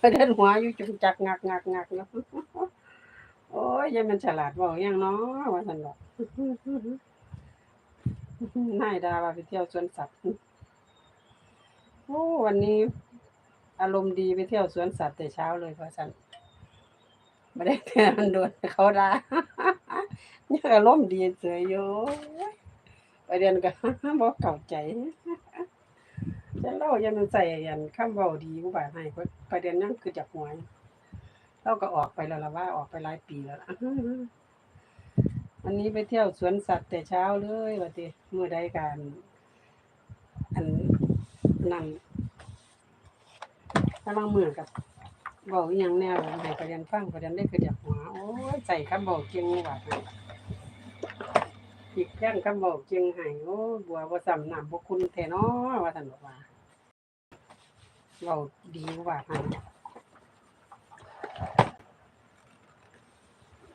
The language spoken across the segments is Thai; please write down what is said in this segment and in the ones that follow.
ประเด็นหัวอยู่จุกจักงักงักงักเนาะโอ้ยยังมันฉลาดเว้าหยังเนาะว่าซั่นดอกนายดาว่าไปเที่ยวสวนสัตว์โอ้วันนี้อารมณ์ดีไปเที่ยวสวนสัตว์แต่เช้าเลยว่าซั่นบ่ได้แต่มันโดนเขาด่ายังอารมณ์ดีเฉยอยู่ประเด็นก็บ่เข้าใจ ฉันเล่ายังมันใส่ยันคำเว้าดีกูว่าให้ประเด็นยังคือจากหัวยเราก็ออกไปแล้วล่ะว่าออกไปหลายปีแล้วละอันนี้ไปเที่ยวสวนสัตว์แต่เช้าเลยว่าติมื้อใดกันอันนั่นถ้าบางมื้อกับเว้าอีหยังแนวให้ประเด็นฟังประเด็นได้คือจากหัวโอ้ยใส่คำเว้าเก่งว่าให้อีกแค่นคำเว้าเก่งให้โอ้บัวบ่ซ้ำนำบ่คุณแท้น้อว่าท่านบอกว่า เว้าดีกว่าให้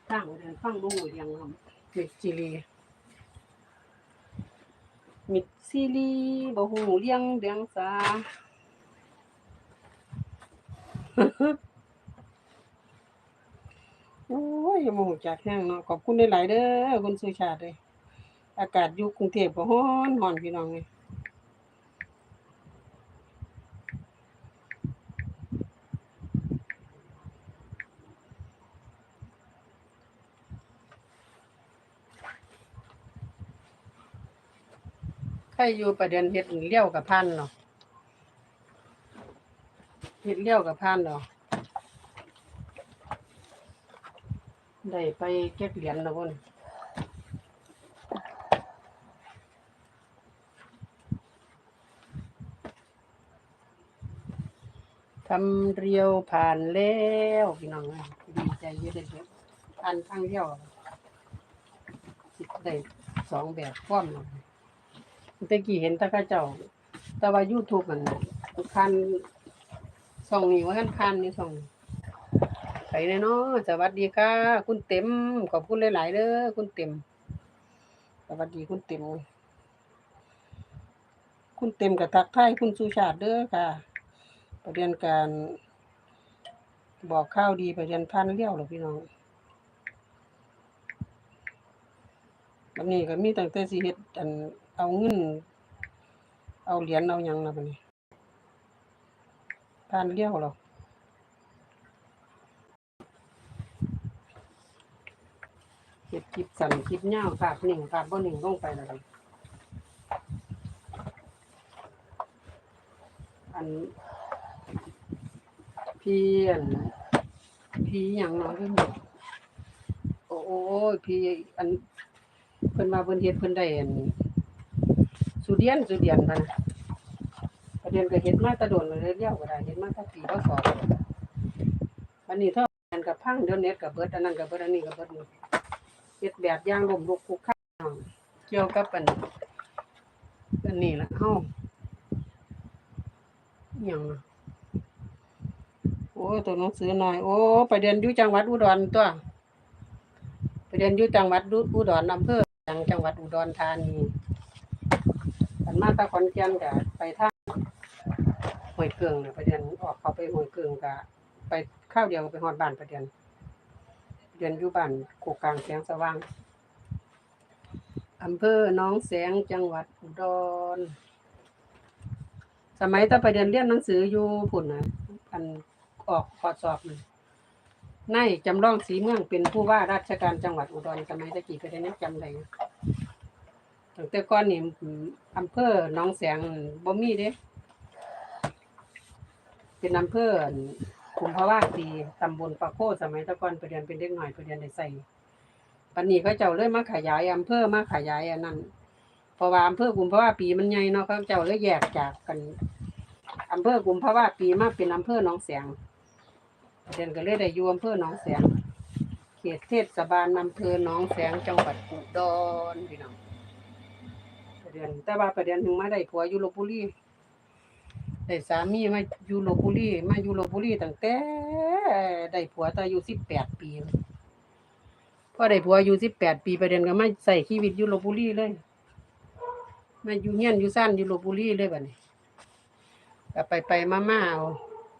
ฟังเดินฟังบ่ฮู้เรื่องครับมิดซีรีมิดซีรีบ่ฮู้เรื่องเดียงสาโอ้ยอย่ามาหูจักแห้งเนาะขอบคุณหลายๆเด้อคุณสุชาติเลยอากาศอยู่กรุงเทพก็ร้อนร้อนพี่น้องเลย รอยู่ประเด็นเฮ็ดเลี้ยวกับพันเนาะเฮ็ดเลี้ยวกับพันเนาะได้ไปเก็บเหรียญแล้วพุ่นทำเรียวผ่านแล้วพี่น้องดีใจเยอะเลยอผ่านทางเดียวสิได้สองแบบพร้อมเลย ตะกี้เห็นตะกะเจ้า แต่ว่า YouTube มันคันส่องนี่ว่าคันคันนี่ส่องไปเลยเนาะสวัสดีค่ะ คุณเต็ม ขอบคุณหลาย ๆเด้อคุณเต็ม สวัสดีคุณเต็ม คุณเต็มกับทักทายคุณสุชาติเด้อค่ะ ประเด็นการบอกข้าวดีประเด็นพันเลี้ยวหรอพี่น้องวันนี้ก็มีตั้งแต่สิเฮ็ดอัน เอาเงิน เอาเหรียญเอาหยังนะบัดนี้พันเลี้ยวหรอเก็บคลิปสั่นคลิปยาวภาพหนึ่งภาพบ่หนึ่งลงไปแล้วกันอันพี่อันพี่หยังนาะเพิ่นบอกโอ้โอ้พี่อันเพิ่นมาเพิ่นเฮ็ดเพิ่นได้อัน สุเดียนสุเดียนบันะประเด็นก็เฮ็ดมาแตะโดนเลยเรียวก็ได้เฮ็ดมาแตะปีพศวันนี้เท่ากันกับพังเดี๋ยวเน็ตก็เบิร์ดอันนั้นก็เบิดอันนี้ก็เบิดนี่เฮ็ดแบบย่างลมลุกคุกคักเกี่ยวกับอันอันนี้ละเฮาอิหยังโอ้ตัวหนังสือหน่อยโอ้ไปเรียนอยู่จังหวัดอุดรตัวไปเรียนอยู่จังหวัดอุดรอำเภอจังหวัดอุดรธานี มาตะขอนแก่นก็ไปทางห้วยเกิงน่ะไปเรียนออกเขาไปห้วยเกิงก็ไปข้าวเดียวไปฮอดบ้านไปเรียนเรียนอยู่บ้านโคกกลางแสงสว่างอำเภอหน้องแสงจังหวัดอุดรสมัยตอนไปเรียนเรียนหนังสืออยู่พุ่นนะอันออกขอสอบน่ะนายจำลองสีเมืองเป็นผู้ว่าราชการจังหวัดอุดรสมัยตะกี้ไปได้ยังจำได้อยู่ ตั้งแต่ก่อนนี่อำเภอหนองแสงบ่มีเด้ เป็นอำเภออั่นคุมภาวะปีตำบลปะโคสมัยตะก่อนไปเรียนเป็นเด็กหน่อยไปเรียนได้ใส่ปันนี้เขาเจ้าเลยมาขยายอำเภอมาขยายอันนั้นเพราะว่าอำเภอกุมภาวะปีมันใหญ่เนาะเขาเจ้าเลยแยกจากกันอำเภอกุมภาวะปีมาเป็นอำเภอหนองแสงเรียนก็เลยได้อยู่อำเภอหนองแสงเขตเทศบาลอำเภอหนองแสงจังหวัดอุดรพี่น้อง เรียนแต่ว่าไปเรียนถึงมาได้ผัวอยู่ลพบุรีได้สามีมาอยู่ลพบุรีมาอยู่ลพบุรีตั้งแต่ได้ผัวตอนอายุสิบแปดปีพอได้ผัวอายุสิบแปดปีประเด็นก็มาใส่ชีวิตอยู่ลพบุรีเลยมาอยู่เฮียนอยู่ซ่านอยู่ลพบุรีเลยบัดนี้ก็ไปไปมามาเอา